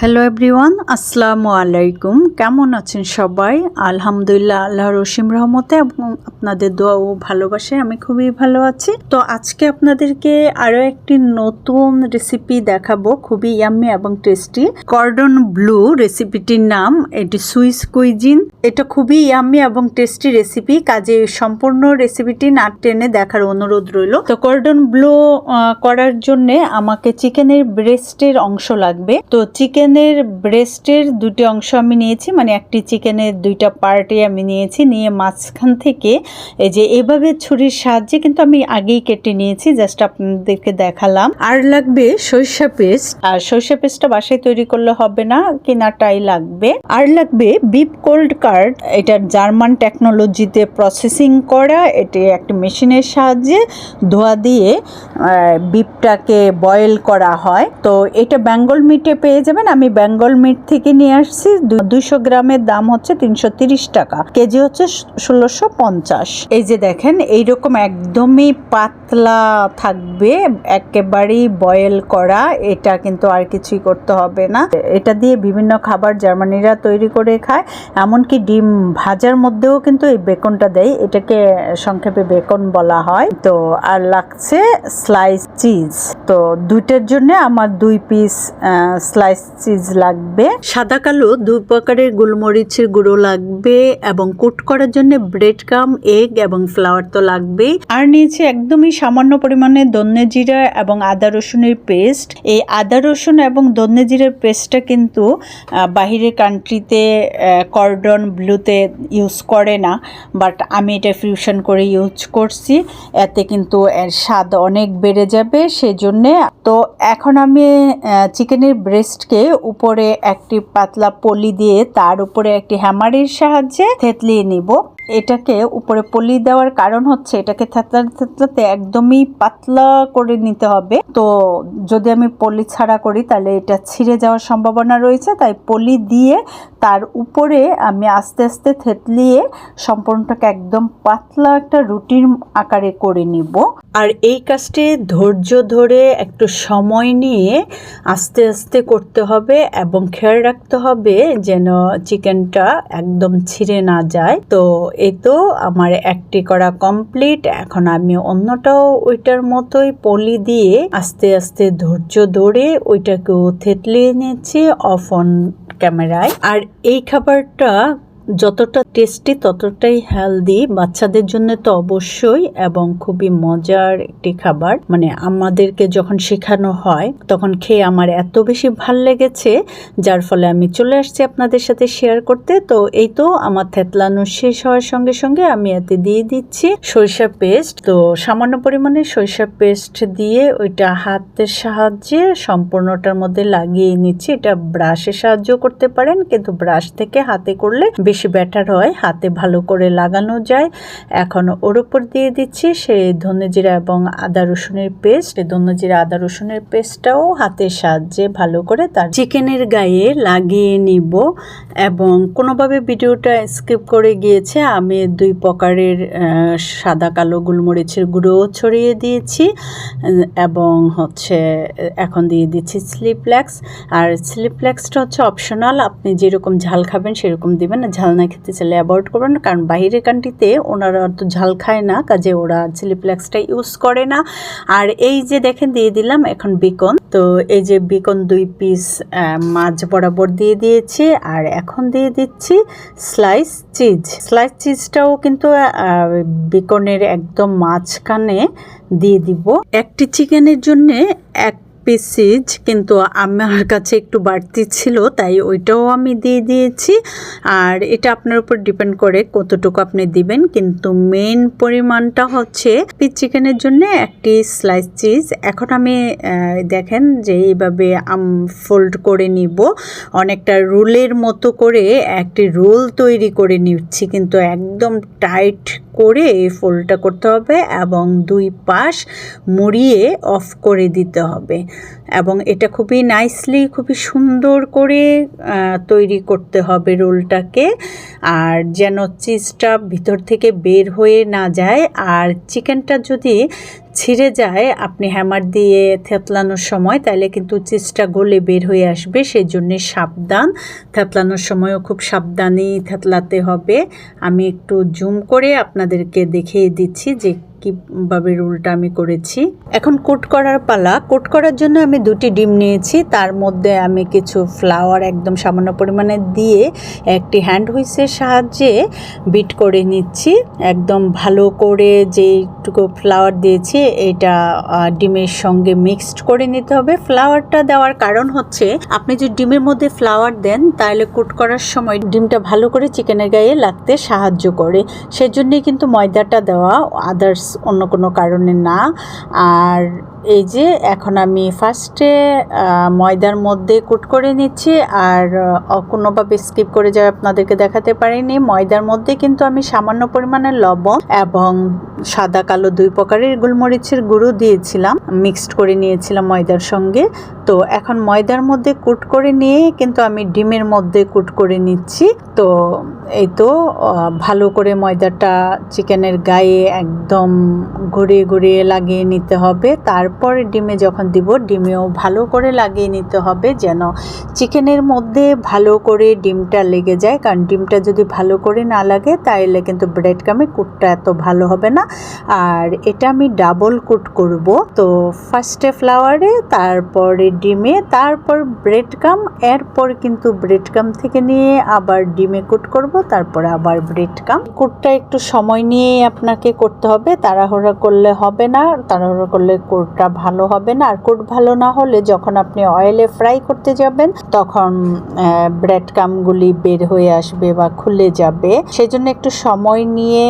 Hello everyone আসসালামু আলাইকুম কেমন আছেন সবাই? আলহামদুলিল্লাহ, আল্লাহ রসিম রহমতে এবং আপনাদের দোয়া ও ভালোবাসে আমি খুবই ভালো আছি। তো আজকে আপনাদেরকে আরও একটি নতুন রেসিপি দেখাবো, খুবই ইয়াম্মি এবং টেস্টি কর্ডন ব্লু রেসিপিটির নাম, এটি সুইস কুইজিন এটা খুবই ইয়াম্মি এবং টেস্টি রেসিপি কাজে সম্পূর্ণ রেসিপিটি না টেনে দেখার অনুরোধ রইল। তো কর্ডন ব্লু করার জন্য আমাকে চিকেনের ব্রেস্টের অংশ লাগবে। তো চিকেনের ব্রেস্টের দুটি অংশ আমি নিয়েছি মানে একটি চিকেনের দুইটা পার্টে আমি নিয়েছি নিয়ে মাঝখান থেকে এই যে এভাবে ছুরির সাহায্যে কিন্তু আমি আগেই কেটে নিয়েছি জাস্ট আপনাদেরকে দেখালাম। আর লাগবে সরিষা পেস্ট। আর সরিষা পেস্টটা বাসায় তৈরি করলে হবে না কেনাটাই লাগবে। আর লাগবে বিপ কোল্ড কার্ড এটা জার্মান টেকনোলজিতে প্রসেসিং করা এটি একটি মেশিনের সাহায্যে ধোয়া দিয়ে বিপটাকে বয়েল করা হয়। তো এটা বেঙ্গল মিটে পেয়ে যাবেন আমি বেঙ্গল মিট থেকে নিয়ে আসছি। দুইশো গ্রামের দাম হচ্ছে তিনশো টাকা। কেজি হচ্ছে ষোলোশো পঞ্চাশ। এই যে দেখেন, এইরকম একদমই পাতলা থাকবে, একেবারেই বয়েল করা। এটা কিন্তু আর কিছুই করতে হবে না। এটা দিয়ে বিভিন্ন খাবার জার্মানিরা তৈরি করে খায়। এমনকি ডিম ভাজার মধ্যেও কিন্তু এই বেকনটা দেয়। এটাকে সংক্ষেপে বেকন বলা হয়। তো আর লাগছে স্লাইস চিজ। তো দুইটার জন্য আমার দুই পিস স্লাইস চিজ লাগবে। সাদা কালো দুই প্রকারের গোলমরিচের গুঁড়ো লাগবে এবং কুট করার জন্য ব্রেড কাম এগ এবং ফ্লাওয়ার তো লাগবেই। আর নিয়েছি একদমই সামান্য পরিমাণে দন্নে জিরা এবং আদা রসুনের পেস্ট এই আদা রসুন এবং দন্নে জিরার পেস্টটা কিন্তু বাহিরের কান্ট্রিতে কর্ডন ব্লুতে ইউজ করে না বাট আমি এটা ফিউশন করে ইউজ করছি। এতে কিন্তু এর স্বাদ অনেক বেড়ে যাবে, সেজন্যে। তো এখন আমি চিকেনের ব্রেস্টকে উপরে একটি পাতলা পলি দিয়ে তার উপরে একটি হ্যামারের সাহায্যে থেতলিয়ে নিব। এটাকে উপরে পলি দেওয়ার কারণ হচ্ছে এটাকে থেতলাতে থেতলাতে একদমই পাতলা করে নিতে হবে। তো যদি আমি পলি ছাড়া করি তাহলে এটা ছিঁড়ে যাওয়ার সম্ভাবনা রয়েছে। তাই পলি দিয়ে তার উপরে আমি আস্তে আস্তে থেতলিয়ে সম্পূর্ণটাকে একদম পাতলা একটা রুটির আকারে করে নিব। আর এই কাজটি ধৈর্য ধরে একটু সময় নিয়ে আস্তে আস্তে করতে হবে এবং খেয়াল রাখতে হবে যেন চিকেনটা একদম ছিঁড়ে না যায়। তো এই তো আমার একটি করা কমপ্লিট এখন আমি অন্যটাও ওইটার মতোই পলি দিয়ে আস্তে আস্তে ধৈর্য ধরে ওইটাকেও থেতলে নিয়েছি অফ অন ক্যামেরায় আর এই খাবারটা যতটা টেস্টি ততটাই হেলদি বাচ্চাদের জন্য তো অবশ্যই এবং খুবই মজার একটি খাবার। মানে আমাদেরকে যখন শেখানো হয়, তখন খেয়ে আমার এত বেশি ভালো লেগেছে, যার ফলে আমি চলে আসছি আপনাদের সাথে শেয়ার করতে। তো এই তো আমার থেতলানো শেষ হওয়ার সঙ্গে সঙ্গে আমি এতে দিয়ে দিচ্ছি সরিষা পেস্ট তো সামান্য পরিমাণে সরিষা পেস্ট দিয়ে ওইটা হাতের সাহায্যে সম্পূর্ণটার মধ্যে লাগিয়ে নিচ্ছি। এটা ব্রাশের সাহায্য করতে পারেন, কিন্তু ব্রাশ থেকে হাতে করলে বেশি ব্যাটার হয়, হাতে ভালো করে লাগানো যায়। এখন ওর উপর দিয়ে দিচ্ছি সেই ধনে জিরা এবং আদা রসুনের পেস্ট। ধনে জিরা, আদা রসুনের পেস্টটাও হাতের সাহায্যে ভালো করে তার চিকেনের গায়ে লাগিয়ে নিব এবং কোনোভাবে ভিডিওটা স্কিপ করে গিয়েছে, আমি দুই প্রকারের সাদা কালো গোলমরিচের গুঁড়ো ছড়িয়ে দিয়েছি, এবং হচ্ছে, এখন দিয়ে দিচ্ছি স্লিপলেক্স আর স্লিপলেক্সটা হচ্ছে অপশনাল, আপনি যেরকম ঝাল খাবেন সেরকম দিবেন ঝাল না খেতে চাইলে অ্যাভয়েড করবেন কারণ বাইরের কান্ট্রিতে ওনারা তো ঝাল খায় না, কাজে ওরা চিলি চিলিপ্লেক্সটা ইউজ করে না। আর এই যে দেখেন, দিয়ে দিলাম এখন বিকন তো এই যে বিকন দুই পিস মাছ বরাবর দিয়ে দিয়েছি। আর এখন দিয়ে দিচ্ছি স্লাইস চিজ স্লাইস চিজটাও কিন্তু বিকনের একদম মাঝখানে দিয়ে দিব। একটি চিকেনের জন্যে এক পিসিজ, কিন্তু আমার কাছে একটু বাড়তি ছিল, তাই ওইটাও আমি দিয়ে দিয়েছি। আর এটা আপনার উপর ডিপেন্ড করে কতটুকু আপনি দিবেন, কিন্তু মেন পরিমাণটা হচ্ছে পিস চিকেনের জন্য একটি স্লাইস চিজ। এখন আমি দেখেন যে এইভাবে আম ফোল্ড করে নিব। অনেকটা রোলের মতো করে একটি রোল তৈরি করে নিচ্ছি, কিন্তু একদম টাইট করে এই ফোল্ডটা করতে হবে এবং দুই পাশ মুড়িয়ে অফ করে দিতে হবে। এবং এটা খুবই নাইসলি খুবই সুন্দর করে তৈরি করতে হবে রোলটাকে। আর যেন চিজটা ভিতর থেকে বের হয়ে না যায়, আর চিকেনটা যদি ছিঁড়ে যায়, আপনি হ্যামার দিয়ে থেতলানোর সময় তাহলে কিন্তু চিজটা গলে বের হয়ে আসবে সেই জন্যে সাবধান। থেতলানোর সময়ও খুব সাবধানেই থেতলাতে হবে। আমি একটু জুম করে আপনাদেরকে দেখিয়ে দিচ্ছি যে কীভাবে রুলটা আমি করেছি। এখন কোট করার পালা। কোট করার জন্য আমি দুটি ডিম নিয়েছি। তার মধ্যে আমি কিছু ফ্লাওয়ার একদম সামান্য পরিমাণে দিয়ে একটি হ্যান্ড হুইসের সাহায্যে বিট করে নিচ্ছি। একদম ভালো করে যেইটুকু ফ্লাওয়ার দিয়েছি এটা ডিমের সঙ্গে মিক্সড করে নিতে হবে। ফ্লাওয়ারটা দেওয়ার কারণ হচ্ছে, আপনি যদি ডিমের মধ্যে ফ্লাওয়ার দেন, তাহলে কুট করার সময় ডিমটা ভালো করে চিকেনের গায়ে লাগতে সাহায্য করে। সেজন্যই কিন্তু ময়দাটা দেওয়া আদার্স অন্য কোনো কারণে না। আর এই যে, এখন আমি ফার্স্টে ময়দার মধ্যে কুট করে নিচ্ছি আর কোনোভাবে স্কিপ করে যাওয়া আপনাদেরকে দেখাতে পারিনি। ময়দার মধ্যে কিন্তু আমি সামান্য পরিমাণে লবণ এবং সাদা কালো দুই প্রকারের গোলমরিচের গুঁড়ো দিয়েছিলাম মিক্সড করে নিয়েছিলাম ময়দার সঙ্গে। তো এখন ময়দার মধ্যে কুট করে নিয়ে কিন্তু আমি ডিমের মধ্যে কুট করে নিচ্ছি। তো এই তো ভালো করে ময়দাটা চিকেনের গায়ে একদম ঘুরিয়ে ঘুরিয়ে লাগিয়ে নিতে হবে। তারপরে ডিমে যখন দিব, ডিমেও ভালো করে লাগিয়ে নিতে হবে যেন চিকেনের মধ্যে ভালো করে ডিমটা লেগে যায়। কারণ ডিমটা যদি ভালো করে না লাগে তাহলে কিন্তু ব্রেড কামে কুটটা এত ভালো হবে না। আর এটা আমি ডাবল কুট করব। তো ফার্স্টে ফ্লাওয়ারে তারপরে ডিমে, তারপর ব্রেড কাম এরপর কিন্তু ব্রেড কাম থেকে নিয়ে আবার ডিমে কুট করব, তারপরে আবার ব্রেড কাম কুটটা একটু সময় নিয়ে আপনাকে করতে হবে। তাড়াহুড়া করলে হবে না, তাড়াহুড়া করলে কুটটা ভালো হবে না, আর কোট ভালো না হলে যখন আপনি অয়েলে ফ্রাই করতে যাবেন, তখন ব্রেড কামগুলি বের হয়ে আসবে বা খুলে যাবে। সেজন্য একটু সময় নিয়ে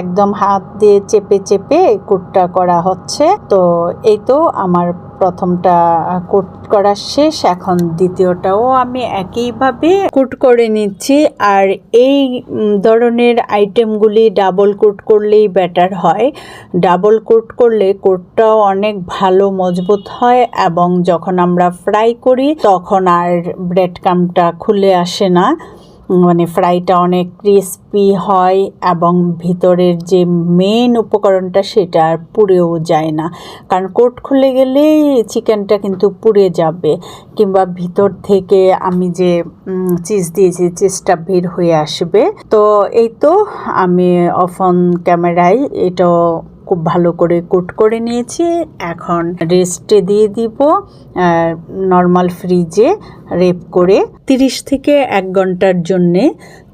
একদম হাত দিয়ে চেপে চেপে কোটটা করা হচ্ছে। তো এই তো আমার প্রথমটা কুট করা শেষ, এখন দ্বিতীয়টাও আমি একইভাবে কুট করে নিচ্ছি। আর এই ধরনের আইটেমগুলি ডাবল কুট করলেই বেটার হয়। ডাবল কোট করলে কোটটাও অনেক ভালো, মজবুত হয় এবং যখন আমরা ফ্রাই করি, তখন আর ব্রেড কামটা খুলে আসে না। মানে ফ্রাইটা অনেক ক্রিস্পি হয় এবং ভিতরের যে মেন উপকরণটা সেটা আর পুড়েও যায় না। কারণ কোট খুলে গেলেই চিকেনটা কিন্তু পুড়ে যাবে। কিংবা ভিতর থেকে আমি যে চিজ দিয়েছি চিজটা বের হয়ে আসবে। তো এই তো আমি অফন ক্যামেরায় এটাও খুব ভালো করে কোট করে নিয়েছি। এখন রেস্টে দিয়ে দিব নর্মাল ফ্রিজে রেপ করে 30 থেকে এক ঘণ্টার জন্যে।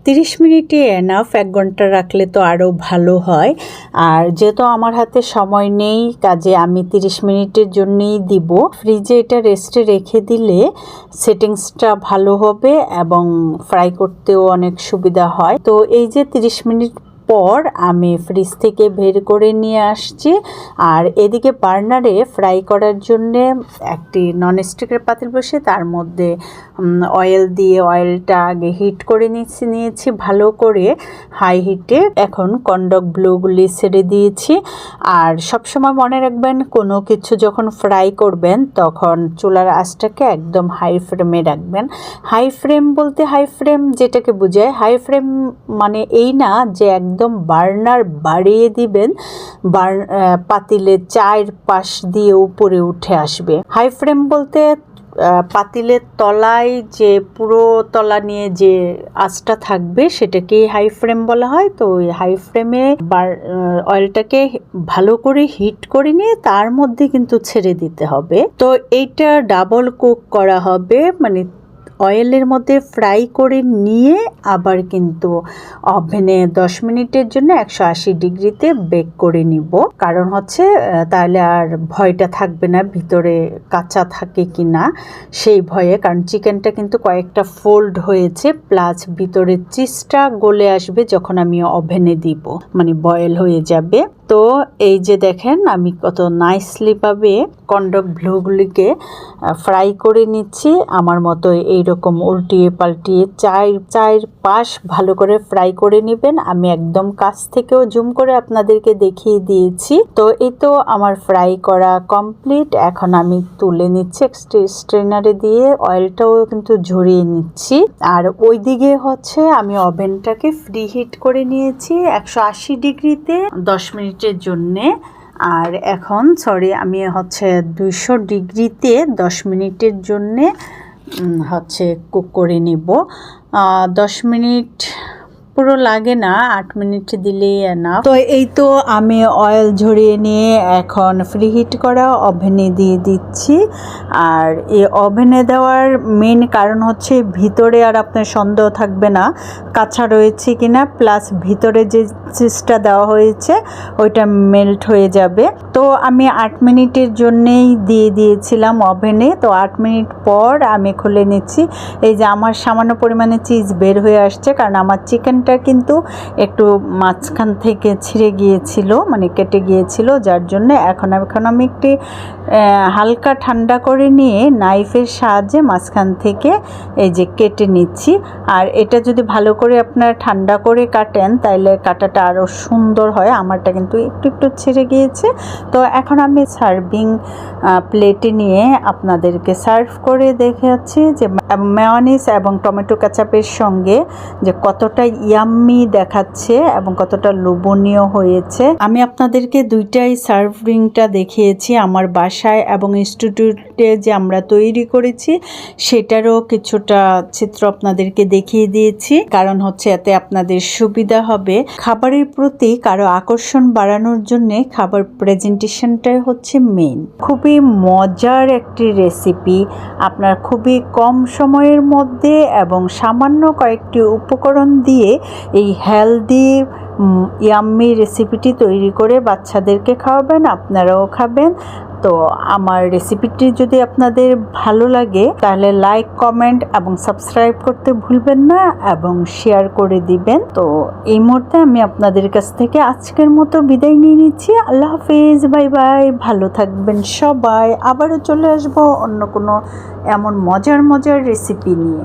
তিরিশ মিনিটে এনাফ এক ঘণ্টা রাখলে তো আরও ভালো হয়। আর যেহেতু আমার হাতে সময় নেই, কাজে আমি তিরিশ মিনিটের জন্যই দিব। ফ্রিজে এটা রেস্টে রেখে দিলে সেটিংসটা ভালো হবে এবং ফ্রাই করতেও অনেক সুবিধা হয়। তো এই যে তিরিশ মিনিট পর আমি ফ্রিজ থেকে বের করে নিয়ে আসছি। আর এদিকে বার্নারে ফ্রাই করার জন্যে একটি ননস্টিকের পাতিল বসে তার মধ্যে অয়েল দিয়ে অয়েলটা আগে হিট করে নিচ্ছি নিয়েছি ভালো করে। হাই হিটে এখন কন্ডক ব্লুগুলি ছেড়ে দিয়েছি। আর সবসময় মনে রাখবেন, কোনো কিছু যখন ফ্রাই করবেন, তখন চুলার আঁচটাকে একদম হাই ফ্লেমে রাখবেন। হাই ফ্লেম বলতে হাই ফ্লেম যেটাকে বোঝায়। হাই ফ্লেম মানে এই না যে একদম বার্নার বাড়িয়ে দিবেন। বার পাতিলে চার পাশ দিয়ে উপরে উঠে আসবে। হাই ফ্লেম বলতে পাতিলের তলায় যে পুরো তলা নিয়ে যে আঁচটা থাকবে সেটাকে হাই ফ্রেম বলা হয়। তো ওই হাই ফ্লেমে অয়েলটাকে ভালো করে হিট করে নিয়ে তার মধ্যে কিন্তু ছেড়ে দিতে হবে। তো এইটা ডাবল কুক করা হবে। মানে অয়েলের মধ্যে ফ্রাই করে নিয়ে আবার কিন্তু ওভেনে দশ মিনিটের জন্য একশো আশি ডিগ্রিতে বেক করে নিব। কারণ হচ্ছে তাহলে আর ভয়টা থাকবে না ভিতরে কাঁচা থাকে কি না সেই ভয়ে। কারণ চিকেনটা কিন্তু কয়েকটা ফোল্ড হয়েছে, প্লাস ভিতরে চিজটা গলে আসবে যখন আমি ওভেনে দিব। মানে বয়েল হয়ে যাবে। তো এই যে দেখেন, আমি কত নাইসলি ভাবে কন্ডক ব্লুগুলিকে ফ্রাই করে নিচ্ছি। আমার মতো এইরকম উল্টিয়ে পাল্টিয়ে চায়ের চায়ের পাশ ভালো করে ফ্রাই করে নেবেন। আমি একদম কাছ থেকেও জুম করে আপনাদেরকে দেখিয়ে দিয়েছি। তো এই তো আমার ফ্রাই করা কমপ্লিট এখন আমি তুলে নিচ্ছি স্ট্রেনারে দিয়ে অয়েলটাও কিন্তু ঝরিয়ে নিচ্ছি। আর ওইদিকে হচ্ছে আমি ওভেনটাকে ফ্রি হিট করে নিয়েছি। একশো আশি ডিগ্রিতে দশ মিনিটের জন্যে। আর এখন সরি আমি হচ্ছে দুশো ডিগ্রিতে দশ মিনিটের জন্যে হচ্ছে কুক করে নেব। দশ মিনিট পুরো লাগে না, আট মিনিট দিলেই না তো এই তো আমি অয়েল ঝরিয়ে নিয়ে এখন ফ্রি হিট করা ওভেনে দিয়ে দিচ্ছি। আর এই ওভেনে দেওয়ার মেন কারণ হচ্ছে ভিতরে আর আপনার সন্দেহ থাকবে না, কাঁচা রয়েছে কিনা প্লাস ভিতরে যে চিজটা দেওয়া হয়েছে, ওইটা মেল্ট হয়ে যাবে। তো আমি আট মিনিটের জন্যেই দিয়ে দিয়েছিলাম ওভেনে তো আট মিনিট পর আমি খুলে নিচ্ছি। এই যে আমার সামান্য পরিমাণে চিজ বের হয়ে আসছে, কারণ আমার চিকেনটা কিন্তু একটু মাঝখান থেকে ছিঁড়ে গিয়েছিল মানে কেটে গিয়েছিল, যার জন্য এখন এখন আমি একটি হালকা ঠান্ডা করে নিয়ে নাইফের সাহায্যে মাঝখান থেকে এই যে কেটে নিচ্ছি। আর এটা যদি ভালো করে আপনারা ঠান্ডা করে কাটেন তাহলে কাটাটা আরও সুন্দর হয়, আমারটা কিন্তু একটু একটু ছিঁড়ে গিয়েছে। তো এখন আমি সার্ভিং প্লেটে নিয়ে আপনাদেরকে সার্ভ করে দেখাচ্ছি যে মেয়নিস এবং টমেটো কাচাপের সঙ্গে যে কতটা ইয়াম্মি দেখাচ্ছে এবং কতটা লোভনীয় হয়েছে। আমি আপনাদেরকে দুইটাই সার্ভিংটা দেখিয়েছি আমার বাসায় এবং ইনস্টিটিউটে যে আমরা তৈরি করেছি, সেটারও কিছুটা চিত্র আপনাদেরকে দেখিয়ে দিয়েছি। কারণ হচ্ছে এতে আপনাদের সুবিধা হবে। খাবারের প্রতি কারও আকর্ষণ বাড়ানোর জন্য খাবার প্রেজেন্টেশনটাই হচ্ছে মেন খুবই মজার একটি রেসিপি। আপনার খুবই কম সময়ের মধ্যে এবং সামান্য কয়েকটি উপকরণ দিয়ে এই হেলদি ইয়াম্মি রেসিপিটি তৈরি করে বাচ্চাদেরকে খাওয়াবেন, আপনারাও খাবেন। তো আমার রেসিপিটি যদি আপনাদের ভালো লাগে, তাহলে লাইক কমেন্ট এবং সাবস্ক্রাইব করতে ভুলবেন না এবং শেয়ার করে দিবেন। তো এই মুহূর্তে আমি আপনাদের কাছ থেকে আজকের মতো বিদায় নিয়ে নিচ্ছি। আল্লাহ হাফিজ, বাই বাই, ভালো থাকবেন সবাই। আবারও চলে আসব অন্য কোনো এমন মজার মজার রেসিপি নিয়ে।